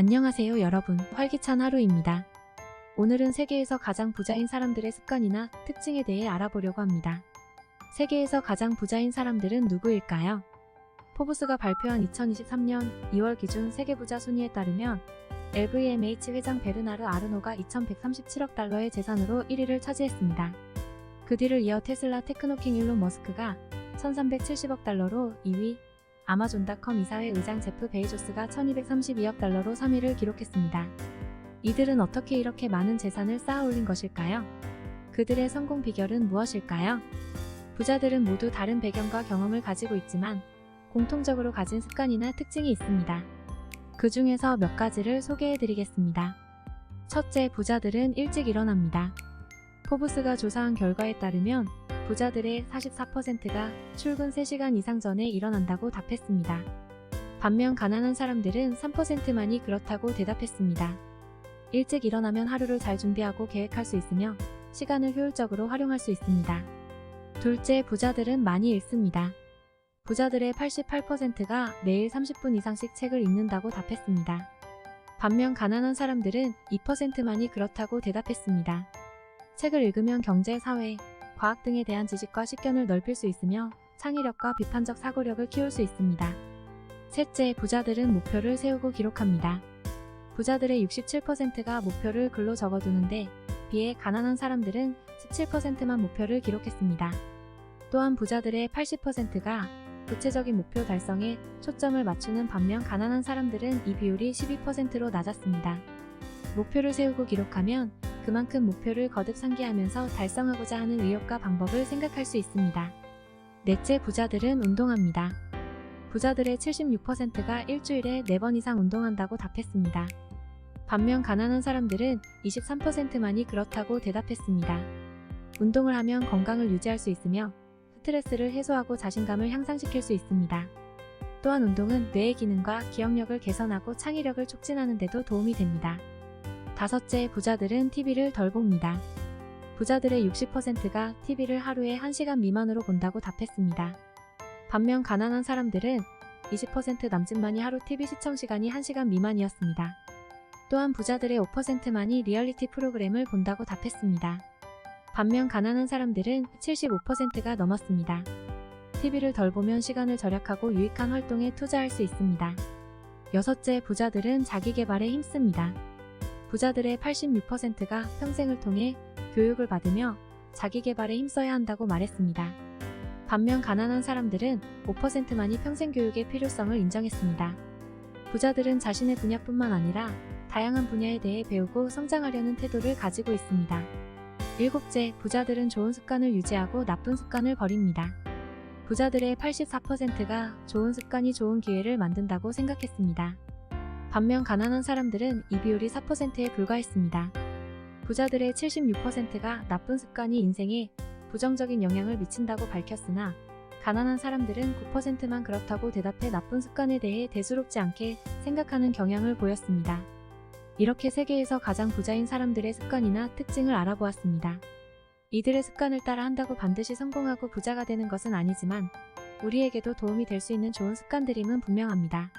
안녕하세요 여러분. 활기찬 하루입니다. 오늘은 세계에서 가장 부자인 사람들의 습관이나 특징에 대해 알아보려고 합니다. 세계에서 가장 부자인 사람들은 누구일까요? 포브스가 발표한 2023년 2월 기준 세계 부자 순위에 따르면 LVMH 회장 베르나르 아르노가 2137억 달러의 재산으로 1위를 차지했습니다. 그 뒤를 이어 테슬라 테크노킹 일론 머스크가 1370억 달러로 2위, 아마존닷컴 이사회 의장 제프 베이조스가 1232억 달러로 3위를 기록했습니다. 이들은 어떻게 이렇게 많은 재산을 쌓아 올린 것일까요? 그들의 성공 비결은 무엇일까요? 부자들은 모두 다른 배경과 경험을 가지고 있지만 공통적으로 가진 습관이나 특징이 있습니다. 그 중에서 몇 가지를 소개해 드리겠습니다. 첫째, 부자들은 일찍 일어납니다. 포브스가 조사한 결과에 따르면 부자들의 44%가 출근 3시간 이상 전에 일어난다고 답했습니다. 반면 가난한 사람들은 3%만이 그렇다고 대답했습니다. 일찍 일어나면 하루를 잘 준비하고 계획할 수 있으며 시간을 효율적으로 활용할 수 있습니다. 둘째, 부자들은 많이 읽습니다. 부자들의 88%가 매일 30분 이상씩 책을 읽는다고 답했습니다. 반면 가난한 사람들은 2%만이 그렇다고 대답했습니다. 책을 읽으면 경제, 사회, 과학 등에 대한 지식과 식견을 넓힐 수 있으며 창의력과 비판적 사고력을 키울 수 있습니다. 셋째, 부자들은 목표를 세우고 기록합니다. 부자들의 67%가 목표를 글로 적어두는데 비해 가난한 사람들은 17%만 목표를 기록했습니다. 또한 부자들의 80%가 구체적인 목표 달성에 초점을 맞추는 반면 가난한 사람들은 이 비율이 12%로 낮았습니다. 목표를 세우고 기록하면 그만큼 목표를 거듭 상기하면서 달성하고자 하는 의욕과 방법을 생각할 수 있습니다. 넷째 부자들은 운동합니다. 부자들의 76%가 일주일에 4번 이상 운동한다고 답했습니다. 반면 가난한 사람들은 23%만이 그렇다고 대답했습니다. 운동을 하면 건강을 유지할 수 있으며 스트레스를 해소하고 자신감을 향상시킬 수 있습니다. 또한 운동은 뇌의 기능과 기억력을 개선하고 창의력을 촉진하는 데도 도움이 됩니다. 다섯째, 부자들은 TV를 덜 봅니다. 부자들의 60%가 TV를 하루에 1시간 미만으로 본다고 답했습니다. 반면 가난한 사람들은 20% 남짓만이 하루 TV 시청 시간이 1시간 미만이었습니다. 또한 부자들의 5%만이 리얼리티 프로그램을 본다고 답했습니다. 반면 가난한 사람들은 75%가 넘었습니다. TV를 덜 보면 시간을 절약하고 유익한 활동에 투자할 수 있습니다. 여섯째, 부자들은 자기 개발에 힘씁니다. 부자들의 86%가 평생을 통해 교육을 받으며 자기 개발에 힘써야 한다고 말했습니다. 반면 가난한 사람들은 5%만이 평생 교육의 필요성을 인정했습니다. 부자들은 자신의 분야뿐만 아니라 다양한 분야에 대해 배우고 성장하려는 태도를 가지고 있습니다. 일곱째, 부자들은 좋은 습관을 유지하고 나쁜 습관을 버립니다. 부자들의 84%가 좋은 습관이 좋은 기회를 만든다고 생각했습니다. 반면 가난한 사람들은 이 비율이 4%에 불과했습니다. 부자들의 76%가 나쁜 습관이 인생에 부정적인 영향을 미친다고 밝혔으나 가난한 사람들은 9%만 그렇다고 대답해 나쁜 습관에 대해 대수롭지 않게 생각하는 경향을 보였습니다. 이렇게 세계에서 가장 부자인 사람들의 습관이나 특징을 알아보았습니다. 이들의 습관을 따라 한다고 반드시 성공하고 부자가 되는 것은 아니지만 우리에게도 도움이 될 수 있는 좋은 습관들임은 분명합니다.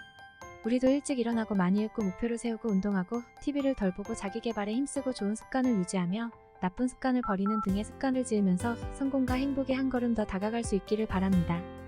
우리도 일찍 일어나고 많이 읽고 목표를 세우고 운동하고 TV를 덜 보고 자기 개발에 힘쓰고 좋은 습관을 유지하며 나쁜 습관을 버리는 등의 습관을 지으면서 성공과 행복에 한 걸음 더 다가갈 수 있기를 바랍니다.